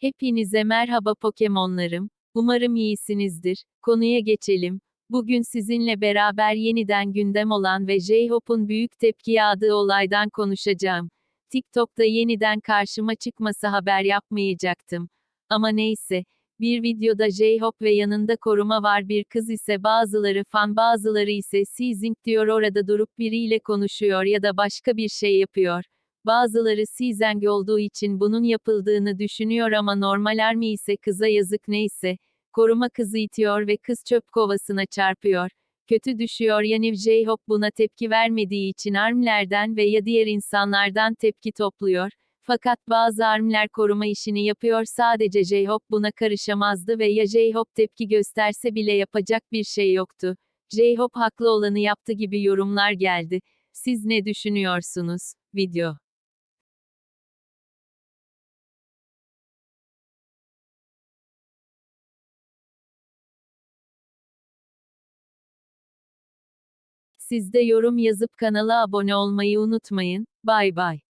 Hepinize merhaba Pokemonlarım. Umarım iyisinizdir. Konuya geçelim. Bugün sizinle beraber yeniden gündem olan ve J-Hope'un büyük tepki yağdığı olaydan konuşacağım. TikTok'ta yeniden karşıma çıkması haber yapmayacaktım. Ama neyse. Bir videoda J-Hope ve yanında koruma var bir kız ise bazıları fan bazıları ise seizing diyor orada durup biriyle konuşuyor ya da başka bir şey yapıyor. Bazıları Sizeng olduğu için bunun yapıldığını düşünüyor ama normal Army ise kıza yazık neyse. Koruma kızı itiyor ve kız çöp kovasına çarpıyor. Kötü düşüyor yani J-Hope buna tepki vermediği için armlerden ve ya diğer insanlardan tepki topluyor. Fakat bazı armler koruma işini yapıyor sadece J-Hope buna karışamazdı ve ya J-Hope tepki gösterse bile yapacak bir şey yoktu. J-Hope haklı olanı yaptı gibi yorumlar geldi. Siz ne düşünüyorsunuz? Video Siz de yorum yazıp kanala abone olmayı unutmayın. Bay bay.